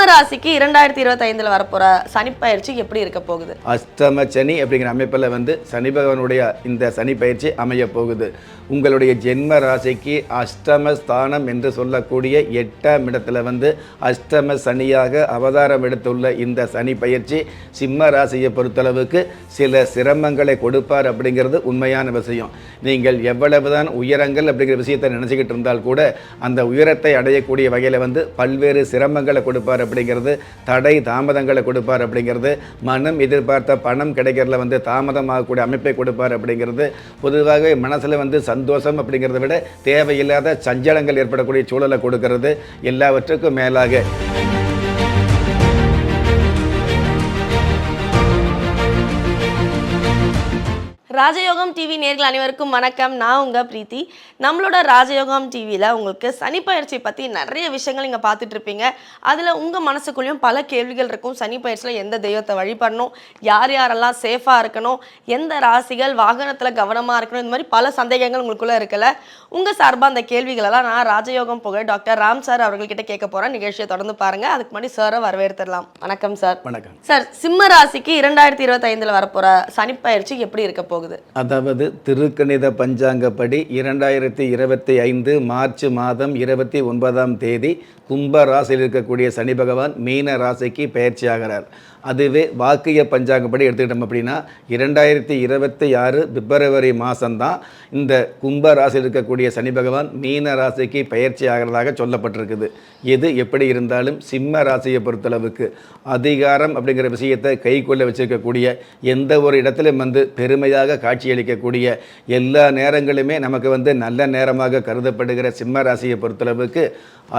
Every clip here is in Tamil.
சிம்ம ராசிக்கு இரண்டாயிரத்தி இருபத்தி ஐந்துல வரப்போற சனிப்பயிற்சி எப்படி இருக்க போகுது? அஷ்டம சனி அப்படிங்கிற அமைப்பில் வந்து சனி பகவானுடைய இந்த சனி பயிற்சி அமைய போகுது. உங்களுடைய ஜென்ம ராசிக்கு அஷ்டம ஸ்தானம் என்று சொல்லக்கூடிய எட்டாம் இடத்துல வந்து அஷ்டம சனியாக அவதாரம் எடுத்துள்ள இந்த சனி பயிற்சி சிம்ம ராசியை பொறுத்தளவுக்கு சில சிரமங்களை கொடுப்பார் அப்படிங்கிறது உண்மையான விஷயம். நீங்கள் எவ்வளவுதான் உயரங்கள் அப்படிங்கிற விஷயத்தை நினச்சிக்கிட்டு இருந்தால் கூட அந்த உயரத்தை அடையக்கூடிய வகையில் வந்து பல்வேறு சிரமங்களை கொடுப்பார் அப்படிங்கிறது தடை தாமதங்களை கொடுப்பார் அப்படிங்கிறது மனம் எதிர்பார்த்த பணம் கிடைக்கிறதுல வந்து தாமதமாகக்கூடிய அமைப்பை கொடுப்பார் அப்படிங்கிறது பொதுவாகவே மனசில் வந்து சந்தோஷம் அப்படிங்கிறத விட தேவையில்லாத சஞ்சலங்கள் ஏற்படக்கூடிய சூழலை கொடுக்கிறது எல்லாவற்றுக்கும் மேலாக. ராஜயோகம் டிவி நேர்கள் அனைவருக்கும் வணக்கம். நான் உங்க பிரீத்தி. நம்மளோட ராஜயோகம் டிவியில் உங்களுக்கு சனிப்பயிற்சி பற்றி நிறைய விஷயங்கள் நீங்கள் பார்த்துட்டு இருப்பீங்க. அதில் உங்கள் மனசுக்குள்ளேயும் பல கேள்விகள் இருக்கும். சனிப்பயிற்சியில் எந்த தெய்வத்தை வழிபடணும்? யார் யாரெல்லாம் சேஃபாக இருக்கணும்? எந்த ராசிகள் வாகனத்தில் கவனமாக இருக்கணும்? இந்த மாதிரி பல சந்தேகங்கள் உங்களுக்குள்ளே இருக்கல உங்கள் சார்பாக அந்த கேள்விகளெல்லாம் நான் ராஜயோகம் புகழ் டாக்டர் ராம் சார் அவர்கள்கிட்ட கேட்க போகிறேன் நிகழ்ச்சியை தொடர்ந்து பாருங்கள் அதுக்கு முன்னாடி சாரை வரவேற்றுடலாம் வணக்கம் சார். வணக்கம். சார் சிம்ம ராசிக்கு இரண்டாயிரத்தி இருபத்தி ஐந்துல வரப்போற சனிப்பயிற்சி எப்படி இருக்க போகுது? அதாவது திருக்கணித பஞ்சாங்கப்படி இரண்டாயிரத்தி இருபத்தி ஐந்து மார்ச் மாதம் இருபத்தி ஒன்பதாம் தேதி கும்ப ராசியில் இருக்கக்கூடிய சனி பகவான் மீன ராசிக்கு பயிற்சி ஆகிறார் அதுவே வாக்கிய பஞ்சாங்கப்படி எடுத்துக்கிட்டோம் அப்படின்னா இரண்டாயிரத்தி இருபத்தி ஆறு பிப்ரவரி மாதம்தான் இந்த கும்ப ராசியில் இருக்கக்கூடிய சனி பகவான் மீன ராசிக்கு பயிற்சி ஆகிறதாக சொல்லப்பட்டிருக்குது. எது எப்படி இருந்தாலும் சிம்ம ராசியை பொறுத்தளவுக்கு அதிகாரம் அப்படிங்கிற விஷயத்தை கைக்குள்ளே வச்சிருக்கக்கூடிய எந்த ஒரு இடத்திலும் வந்து பெருமையாக காட்சியளிக்கக்கூடிய எல்லா நேரங்களுமே நமக்கு வந்து நல்ல நேரமாக கருதப்படுகிற சிம்ம ராசியை பொறுத்தளவுக்கு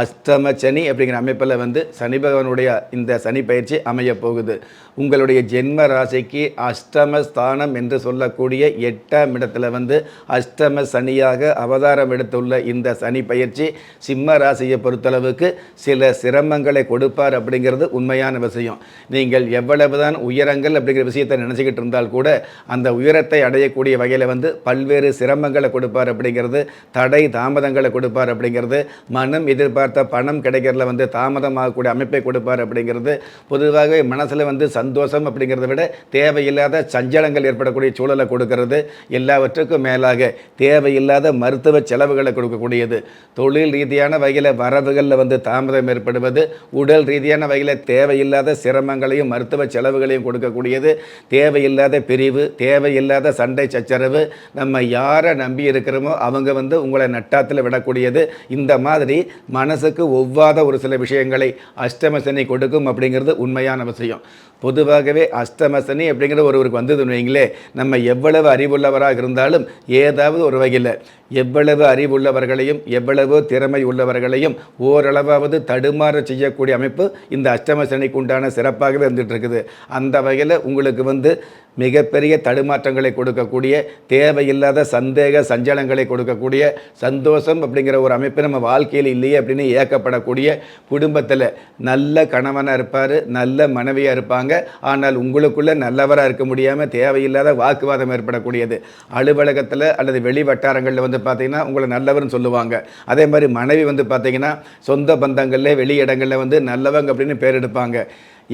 அஷ்டம சனி அப்படிங்கிற அமைப்பில் வந்து சனி பகவானுடைய இந்த சனி பயிற்சி அமையப் போகுது. உங்களுடைய ஜென்ம ராசிக்கு அஷ்டமஸ்தானம் என்று சொல்லக்கூடிய எட்டாம் இடத்துல வந்து அஷ்டம சனியாக அவதாரம் எடுத்துள்ள இந்த சனி பயிற்சி சிம்ம ராசியை பொறுத்தளவுக்கு சில சிரமங்களை கொடுப்பார் அப்படிங்கிறது உண்மையான விஷயம். நீங்கள் எவ்வளவுதான் உயரங்கள் அப்படிங்கிற விஷயத்தை நினச்சிக்கிட்டு இருந்தால் கூட அந்த உயரத்தை அடையக்கூடிய வகையில் வந்து பல்வேறு சிரமங்களை கொடுப்பார் அப்படிங்கிறது தடை தாமதங்களை கொடுப்பார் அப்படிங்கிறது மனம் எதிர்பார்த்த பணம் கிடைக்கிறதுல வந்து தாமதமாகக்கூடிய அமைப்பை கொடுப்பார் அப்படிங்கிறது பொதுவாகவே மனசில் வந்து சந்தோஷம் அப்படிங்கிறத விட தேவையில்லாத சஞ்சலங்கள் ஏற்படக்கூடிய சூழலை கொடுக்கறது. எல்லாவற்றுக்கும் மேலாக தேவையில்லாத மருத்துவ செலவுகளை கொடுக்கக்கூடியது. தொழில் ரீதியான வகையில் வரவுகளில் வந்து தாமதம் ஏற்படுவது உடல் ரீதியான வகையில் தேவையில்லாத சிரமங்களையும் மருத்துவ செலவுகளையும் கொடுக்கக்கூடியது. தேவையில்லாத பிரிவு தேவையில்லாத சண்டை சச்சரவு நம்ம யாரை நம்பி இருக்கிறோமோ அவங்க வந்து உங்களை நட்டாத்தில் விடக்கூடியது. இந்த மாதிரி மனசுக்கு ஒவ்வாத ஒரு சில விஷயங்களை அஷ்டம சனி கொடுக்கும் அப்படிங்கிறது உண்மையான விஷயம். பொதுவாகவே அஷ்டமசனி அப்படிங்கிற ஒருவருக்கு வந்ததுன்னு வைங்களே நம்ம எவ்வளவு அறிவுள்ளவராக இருந்தாலும் ஏதாவது ஒரு வகையில் எவ்வளவு அறிவுள்ளவர்களையும் எவ்வளவு திறமை உள்ளவர்களையும் ஓரளவாவது தடுமாற செய்யக்கூடிய அமைப்பு இந்த அஷ்டம சனிக்கு உண்டான சிறப்பாகவே இருந்துட்டு இருக்குது. அந்த வகையில் உங்களுக்கு வந்து மிகப்பெரிய தடுமாற்றங்களை கொடுக்கக்கூடிய தேவையில்லாத சந்தேக சஞ்சலங்களை கொடுக்கக்கூடிய சந்தோஷம் அப்படிங்கிற ஒரு அமைப்பு நம்ம வாழ்க்கையில் இல்லையே அப்படின்னு ஏக்கப்படக்கூடிய குடும்பத்தில் நல்ல கணவனாக இருப்பார் நல்ல மனைவியாக இருப்பாங்க. ஆனால் உங்களுக்குள்ள நல்லவராக இருக்க முடியாமல் தேவையில்லாத வாக்குவாதம் ஏற்படக்கூடியது. அலுவலகத்தில் அல்லது வெளி வட்டாரங்களில் வந்து பார்த்தீங்கன்னா உங்களை நல்லவர்னு சொல்லுவாங்க. அதே மாதிரி மனைவி வந்து பார்த்தீங்கன்னா சொந்த பந்தங்களில் வெளி இடங்களில் வந்து நல்லவங்க அப்படின்னு பேர் எடுப்பாங்க.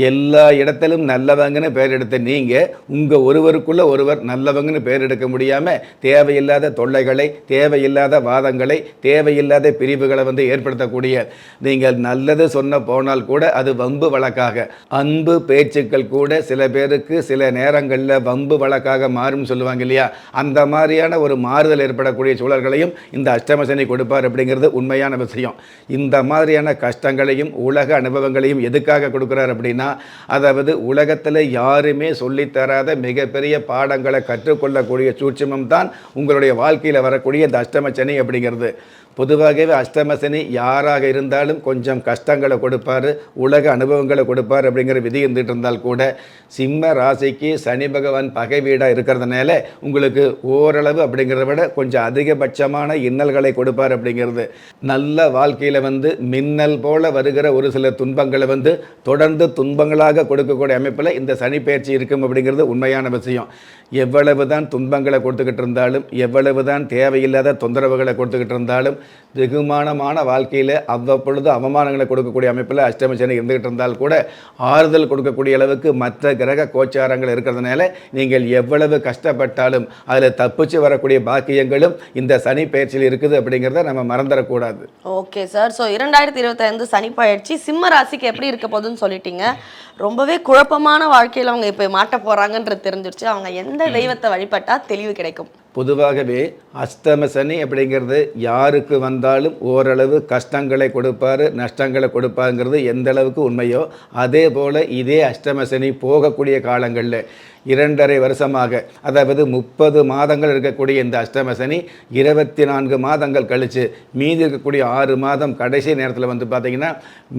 எல்லா இடத்திலும் நல்லவங்கன்னு பெயர் எடுத்த நீங்கள் உங்கள் ஒருவருக்குள்ளே ஒருவர் நல்லவங்கன்னு பெயர் எடுக்க முடியாமல் தேவையில்லாத தொல்லைகளை தேவையில்லாத வாதங்களை தேவையில்லாத பிரிவுகளை வந்து ஏற்படுத்தக்கூடிய நீங்கள் நல்லது சொன்ன போனால் கூட அது வம்பு வழக்காக. அன்பு பேச்சுக்கள் கூட சில பேருக்கு சில நேரங்களில் வம்பு வழக்காக மாறும் சொல்லுவாங்க இல்லையா? அந்த மாதிரியான ஒரு மாறுதல் ஏற்படக்கூடிய சூழல்களையும் இந்த அஷ்டமசனி கொடுப்பார் அப்படிங்கிறது உண்மையான விஷயம். இந்த மாதிரியான கஷ்டங்களையும் உலக அனுபவங்களையும் எதுக்காக கொடுக்குறார் அப்படின்னா அதாவது உலகத்தில் யாருமே சொல்லித்தராத மிகப்பெரிய பாடங்களை கற்றுக்கொள்ளக்கூடிய சூட்சமம் தான் உங்களுடைய வாழ்க்கையில் வரக்கூடிய இந்த அஷ்டம சனி அப்படிங்கிறது. பொதுவாகவே அஷ்டமசனி யாராக இருந்தாலும் கொஞ்சம் கஷ்டங்களை கொடுப்பார் உலக அனுபவங்களை கொடுப்பார் அப்படிங்கிற விதி இருந்துட்டு இருந்தால் கூட சிம்ம ராசிக்கு சனி பகவான் பகை வீடாக இருக்கிறதுனால உங்களுக்கு ஓரளவு அப்படிங்கிறத விட கொஞ்சம் அதிகபட்சமான இன்னல்களை கொடுப்பார் அப்படிங்கிறது. நல்ல வாழ்க்கையில் வந்து மின்னல் போல வருகிற ஒரு சில துன்பங்களை வந்து தொடர்ந்து துன்பங்களாக கொடுக்கக்கூடிய அமைப்பில் இந்த சனி பயிற்சி இருக்கும் அப்படிங்கிறது உண்மையான விஷயம். எவ்வளவு தான் துன்பங்களை கொடுத்துக்கிட்டு இருந்தாலும் எவ்வளவு தான் தேவையில்லாத தொந்தரவுகளை கொடுத்துக்கிட்டு இருந்தாலும் வெகுமானமான வாழ்க்கையில் அவ்வப்பொழுது அவமானங்களை கொடுக்கக்கூடிய அமைப்பில் அஷ்டம இருந்துகிட்டு இருந்தால் கூட ஆறுதல் கொடுக்கக்கூடிய அளவுக்கு மற்ற கிரக கோச்சாரங்கள் இருக்கிறதுனால நீங்கள் எவ்வளவு கஷ்டப்பட்டாலும் அதில் தப்பிச்சு வரக்கூடிய பாக்கியங்களும் இந்த சனி பயிற்சியில் இருக்குது அப்படிங்கிறத நம்ம மறந்துடக்கூடாது. Okay sir. ஸோ இரண்டாயிரத்தி இருபத்தைந்து சனி பயிற்சி சிம்ம ராசிக்கு எப்படி இருக்க போகுதுன்னு சொல்லிட்டீங்க. ரொம்பவே குழப்பமான வாழ்க்கையில் அவங்க இப்போ மாட்ட போகிறாங்கன்றது தெரிஞ்சிருச்சு. அவங்க எந்த தெய்வத்தை வழிபட்டா தெளிவு கிடைக்கும். பொதுவாகவே அஷ்டம சனி அப்படிங்கிறது யாருக்கு வந்தாலும் ஓரளவு கஷ்டங்களை கொடுப்பாரு நஷ்டங்களை கொடுப்பாங்கிறது எந்த அளவுக்கு உண்மையோ அதே போல் இதே அஷ்டம சனி போகக்கூடிய காலங்களில் இரண்டரை வருஷமாக அதாவது முப்பது மாதங்கள் இருக்கக்கூடிய இந்த அஷ்டம சனி இருபத்தி நான்கு மாதங்கள் கழித்து மீதி இருக்கக்கூடிய ஆறு மாதம் கடைசி நேரத்தில் வந்து பார்த்திங்கன்னா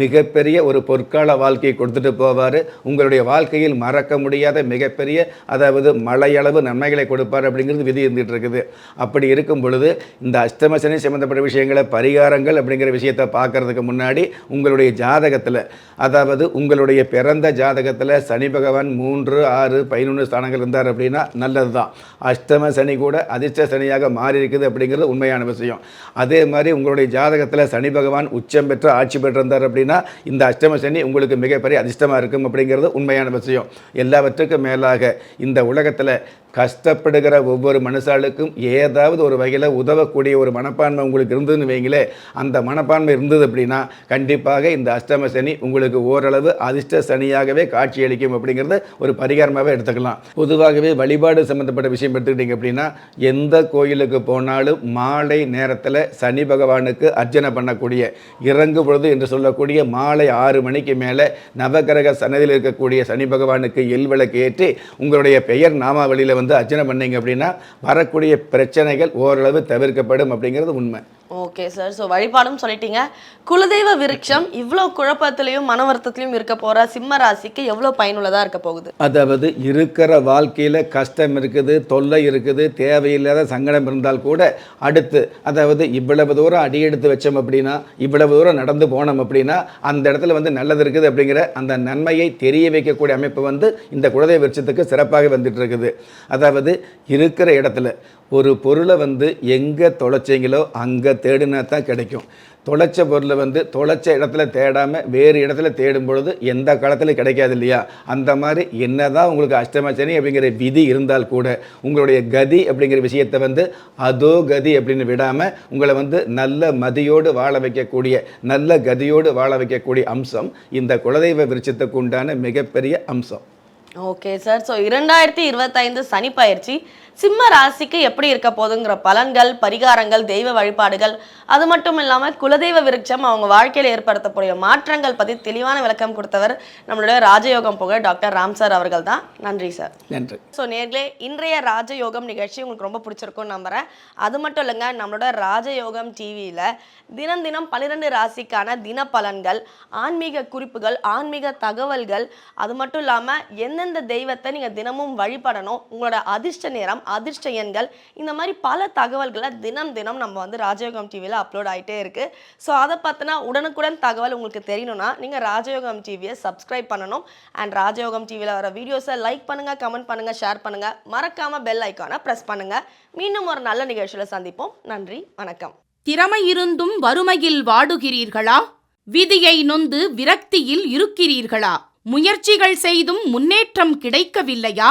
மிகப்பெரிய ஒரு பொற்கால வாழ்க்கையை கொடுத்துட்டு போவார். உங்களுடைய வாழ்க்கையில் மறக்க முடியாத மிகப்பெரிய அதாவது மலையளவு நன்மைகளை கொடுப்பார் அப்படிங்கிறது விதி இருந்துகிட்டு இருக்குது அப்படி இருக்கும் பொழுது இந்த அஷ்டம சனி சம்மந்தப்பட்ட விஷயங்களை பரிகாரங்கள் அப்படிங்கிற விஷயத்தை பார்க்கறதுக்கு முன்னாடி உங்களுடைய ஜாதகத்தில் அதாவது உங்களுடைய பிறந்த ஜாதகத்தில் சனி பகவான் மூன்று ஆறு பதினொன்று ஸ்தானங்கள் இருந்தார் அப்படின்னா நல்லது தான் அஷ்டம சனி கூட அதிர்ஷ்ட சனியாக மாறி இருக்குது அப்படிங்கிறது உண்மையான விஷயம். அதே மாதிரி உங்களுடைய ஜாதகத்தில் சனி பகவான் உச்சம் பெற்று ஆட்சி பெற்றிருந்தார் அப்படின்னா இந்த அஷ்டம சனி உங்களுக்கு மிகப்பெரிய அதிர்ஷ்டமாக இருக்கும் அப்படிங்கிறது உண்மையான விஷயம். எல்லாவற்றுக்கும் மேலாக இந்த உலகத்தில் கஷ்டப்படுகிற ஒவ்வொரு மனுஷாளுக்கும் ஏதாவது ஒரு வகையில் உதவக்கூடிய ஒரு மனப்பான்மை உங்களுக்கு இருந்ததுன்னு வைங்களே அந்த மனப்பான்மை இருந்தது அப்படின்னா கண்டிப்பாக இந்த அஷ்டம சனி உங்களுக்கு ஓரளவு அதிர்ஷ்ட சனியாகவே காட்சியளிக்கும் அப்படிங்கிறத ஒரு பரிகாரமாகவே எடுத்துக்கலாம். பொதுவாகவே வழிபாடு சம்மந்தப்பட்ட விஷயம் எடுத்துக்கிட்டிங்க அப்படின்னா எந்த கோயிலுக்கு போனாலும் மாலை நேரத்தில் சனி பகவானுக்கு அர்ச்சனை பண்ணக்கூடிய இறங்கு பொழுது என்று சொல்லக்கூடிய மாலை ஆறு மணிக்கு மேலே நவகிரக சன்னதியில் இருக்கக்கூடிய சனி பகவானுக்கு எல் விளக்கு ஏற்றி உங்களுடைய பெயர் நாமாவளியில் வந்து அர்ச்சனை பண்ணீங்க அப்படின்னா வரக்கூடிய பிரச்சனைகள் ஓரளவு தவிர்க்கப்படும் அப்படிங்கிறது உண்மை. ஓகே சார் ஸோ வழிபாடும் சொல்லிட்டீங்க. குலதெய்வ விருட்சம் இவ்வளோ குழப்பத்திலையும் மன வருத்தத்திலையும் இருக்க போகிற சிம்ம ராசிக்கு எவ்வளோ பயனுள்ளதாக இருக்க போகுது? அதாவது இருக்கிற வாழ்க்கையில் கஷ்டம் இருக்குது தொல்லை இருக்குது தேவையில்லாத சங்கடம் இருந்தால் கூட அடுத்து அதாவது இவ்வளவு தூரம் அடி எடுத்து வச்சோம் அப்படின்னா இவ்வளவு தூரம் நடந்து போனோம் அப்படின்னா அந்த இடத்துல வந்து நல்லது இருக்குது அப்படிங்கிற அந்த நன்மையை தெரிய வைக்கக்கூடிய அமைப்பு வந்து இந்த குலதெய்வ விருட்சத்துக்கு சிறப்பாக வந்துட்டு இருக்குது. அதாவது இருக்கிற இடத்துல ஒரு பொருளை வந்து எங்கே தொலைச்சிங்களோ அங்கே தேடினா தான் கிடைக்கும். தொலைச்ச பொருளை வந்து தொலைச்ச இடத்துல தேடாமல் வேறு இடத்துல தேடும் பொழுது எந்த காலத்தில் கிடைக்காது இல்லையா? அந்த மாதிரி என்னதான் உங்களுக்கு அஷ்டமச்சனி அப்படிங்கிற விதி இருந்தால் கூட உங்களுடைய கதி அப்படிங்கிற விஷயத்தை வந்து அதோ கதி அப்படின்னு விடாமல் உங்களை வந்து நல்ல மதியோடு வாழ வைக்கக்கூடிய நல்ல கதியோடு வாழ வைக்கக்கூடிய அம்சம் இந்த குலதெய்வ விருட்சத்துக்கு உண்டான மிகப்பெரிய அம்சம். ஓகே சார் ஸோ இரண்டாயிரத்தி இருபத்தைந்து சனி பயிற்சி சிம்ம ராசிக்கு எப்படி இருக்க போகுதுங்கிற பலன்கள் பரிகாரங்கள் தெய்வ வழிபாடுகள் அது மட்டும் இல்லாமல் குலதெய்வ விருட்சம் அவங்க வாழ்க்கையில் ஏற்படுத்தக்கூடிய மாற்றங்கள் பற்றி தெளிவான விளக்கம் கொடுத்தவர் நம்மளுடைய ராஜயோகம் புகழ் டாக்டர் ராம் சார் அவர்கள் தான். நன்றி சார். நன்றி. ஸோ நேர்களே இன்றைய ராஜயோகம் நிகழ்ச்சி உங்களுக்கு ரொம்ப பிடிச்சிருக்கும்னு நம்புறேன். அது மட்டும் இல்லைங்க நம்மளோட ராஜயோகம் டிவியில் தினம் தினம் பன்னிரெண்டு ராசிக்கான தின பலன்கள் ஆன்மீக குறிப்புகள் ஆன்மீக தகவல்கள் அது மட்டும் இல்லாமல் எந்தெந்த தெய்வத்தை நீங்கள் தினமும் வழிபடணும் உங்களோட அதிர்ஷ்ட நேரம் அதிர்ஷ்ட எண்கள். இந்த மாதிரி பல தகவல்களை தினம் தினம் நம்ம வந்து ராஜயோகம் டிவியில் அப்லோட் ஆகிட்டே இருக்குது ஸோ அதை பார்த்தினா உடனுக்குடன் தகவல் உங்களுக்கு தெரியணும்னா நீங்கள் ராஜயோகம் டிவியை சப்ஸ்கிரைப் பண்ணணும். அண்ட் ராஜயோகம் டிவியில் வர வீடியோஸை லைக் பண்ணுங்கள் கமெண்ட் பண்ணுங்கள் ஷேர் பண்ணுங்கள் மறக்காமல் பெல் ஐக்கானை ப்ரெஸ் பண்ணுங்கள் மீண்டும் ஒரு நல்ல நிகழ்ச்சியில் சந்திப்போம். நன்றி வணக்கம். திறமை இருந்தும் வறுமையில் வாடுகிறீர்களா? விதியை நொந்து விரக்தியில் இருக்கிறீர்களா? முயற்சிகள் செய்தும் முன்னேற்றம் கிடைக்கவில்லையா?